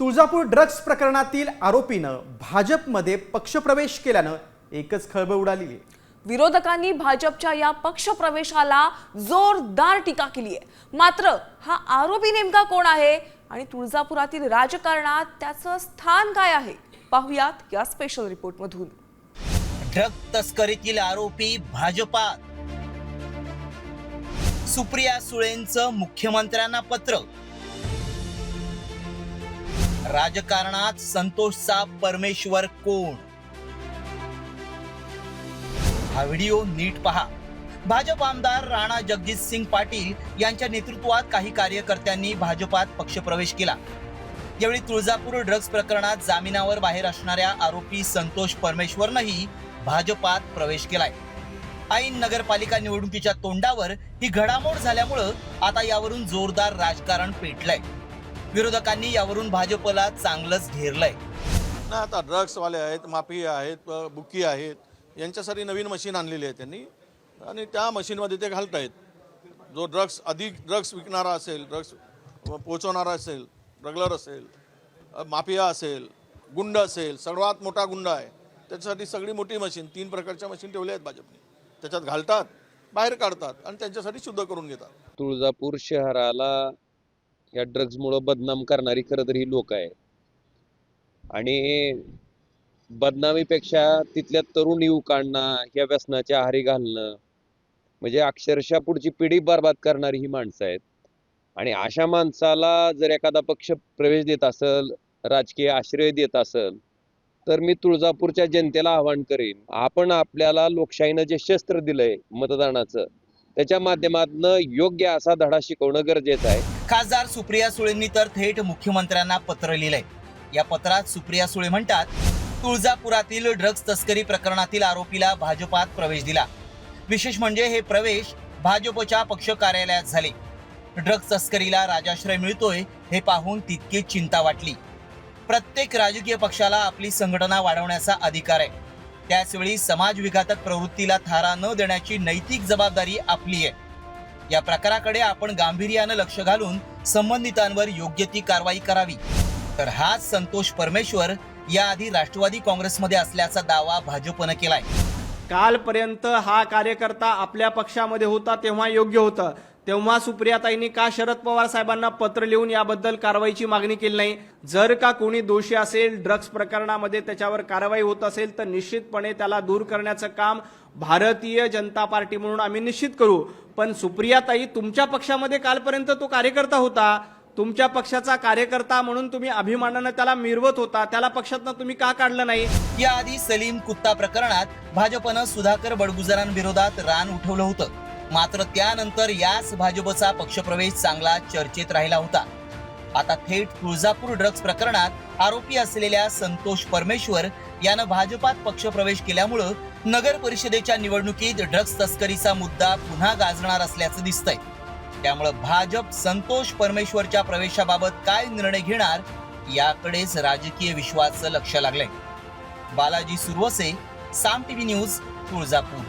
Tuljapur drugs प्रकरणातील आरोपीनं भाजपमध्ये पक्षप्रवेश केल्यानं एकच खळबळ उडालेली आहे. विरोधकांनी भाजपच्या या पक्षप्रवेशाला जोरदार टीका केली आहे. मात्र हा आरोपी नेमका कोण आहे आणि तुळजापुरातील राजकारणात त्याचं स्थान काय आहे? पाहुयात या स्पेशल रिपोर्टमधून ड्रग तस्करीतील आरोपी भाजपात सुप्रिया सुळेंचं मुख्यमंत्र्यांना पत्र. राजकारणात संतोषचा परमेश्वर कोण? हा व्हिडिओ नीट पहा. भाजप आमदार राणा जगजित सिंग पाटील यांच्या नेतृत्वात काही कार्यकर्त्यांनी भाजपात पक्षप्रवेश केला. यावेळी तुळजापूर ड्रग्ज प्रकरणात जामिनावर बाहेर असणाऱ्या आरोपी संतोष परमेश्वरनंही भाजपात प्रवेश केलाय. ऐन नगरपालिका निवडणुकीच्या तोंडावर ही घडामोड झाल्यामुळं आता यावरून जोरदार राजकारण पेटलंय. विरोधकांनी यावरून भाजपला चांगलंच घेरलंय. नाही आता ड्रग्सवाले आहेत माफिया आहेत बुकी आहेत यांच्यासाठी नवीन मशीन आणलेली आहे त्यांनी. आणि त्या मशीनमध्ये ते घालतायत. जो ड्रग्स अधिक ड्रग्स विकणारा असेल ड्रग्स पोचवणारा असेल ड्रगलर असेल माफिया असेल गुंड असेल सर्वात मोठा गुंड आहे त्याच्यासाठी सगळी मोठी मशीन तीन प्रकारच्या मशीन ठेवल्या आहेत भाजपने. त्याच्यात घालतात बाहेर काढतात आणि त्यांच्यासाठी शुद्ध करून घेतात. तुळजापूर शहराला या ड्रग्जमुळं बदनाम करणारी खरं तर ही लोक आहेत. आणि बदनामीपेक्षा तिथल्या तरुण युवकांना या व्यसनाच्या आहारी घालणं म्हणजे अक्षरशः पुढची पिढी बर्बाद करणारी ही माणसं आहेत. आणि अशा माणसाला जर एखादा पक्ष प्रवेश देत असेल राजकीय आश्रय देत असेल तर मी तुळजापूरच्या जनतेला आवाहन करेन आपण आपल्याला लोकशाहीनं जे शस्त्र दिलंय मतदानाचं त्याच्या माध्यमातनं योग्य असा धडा शिकवणं गरजेचं आहे. खासदार सुप्रिया सुळेंनी तर थेट मुख्यमंत्र्यांना पत्र लिहिलंय. या पत्रात सुप्रिया सुळे म्हणतात तुळजापुरातील ड्रग्ज तस्करी प्रकरणातील आरोपीला भाजपात प्रवेश दिला. विशेष म्हणजे हे प्रवेश भाजपच्या पक्ष कार्यालयात झाले. ड्रग्ज तस्करीला राजाश्रय मिळतोय हे पाहून तितकी चिंता वाटली. प्रत्येक राजकीय पक्षाला आपली संघटना वाढवण्याचा अधिकार आहे. त्याचवेळी समाजविघातक प्रवृत्तीला थारा न देण्याची नैतिक जबाबदारी आपली आहे. या प्रकाराकडे आपण गांभीर्यानं लक्ष घालून संबंधितांवर योग्य ती कारवाई करावी. तर हाच संतोष परमेश्वर याआधी राष्ट्रवादी काँग्रेसमध्ये असल्याचा दावा भाजपनं केलाय. कालपर्यंत हा कार्यकर्ता आपल्या पक्षामध्ये होता तेव्हा योग्य होतं. तेव्हा सुप्रियाताईंनी का शरद पवार साहेबांना पत्र लिहून याबद्दल कारवाईची मागणी केली नाही? जर का कोणी दोषी असेल ड्रग्ज प्रकरणामध्ये त्याच्यावर कारवाई होत असेल तर निश्चितपणे त्याला दूर करण्याचं काम भारतीय जनता पार्टी म्हणून आम्ही निश्चित करू. पण सुप्रियाताई तुमच्या पक्षामध्ये कालपर्यंत तो कार्यकर्ता होता. तुमच्या पक्षाचा कार्यकर्ता म्हणून तुम्ही अभिमानानं त्याला मिरवत होता. त्याला पक्षातनं तुम्ही का काढलं नाही? याआधी सलीम कुत्ता प्रकरणात भाजपनं सुधाकर बडगुजरांविरोधात रान उठवलं होतं. मात्र त्यानंतर याच भाजपचा पक्षप्रवेश चांगला चर्चेत राहिला होता. आता थेट तुळजापूर ड्रग्ज प्रकरणात आरोपी असलेल्या संतोष परमेश्वर यानं भाजपात पक्षप्रवेश केल्यामुळं नगर परिषदेच्या निवडणुकीत ड्रग्ज तस्करीचा मुद्दा पुन्हा गाजणार असल्याचं दिसतंय. त्यामुळं भाजप संतोष परमेश्वरच्या प्रवेशाबाबत काय निर्णय घेणार याकडेच राजकीय विश्वाचं लक्ष लागलंय. Balaji Suravase Saam TV news Tuljapur.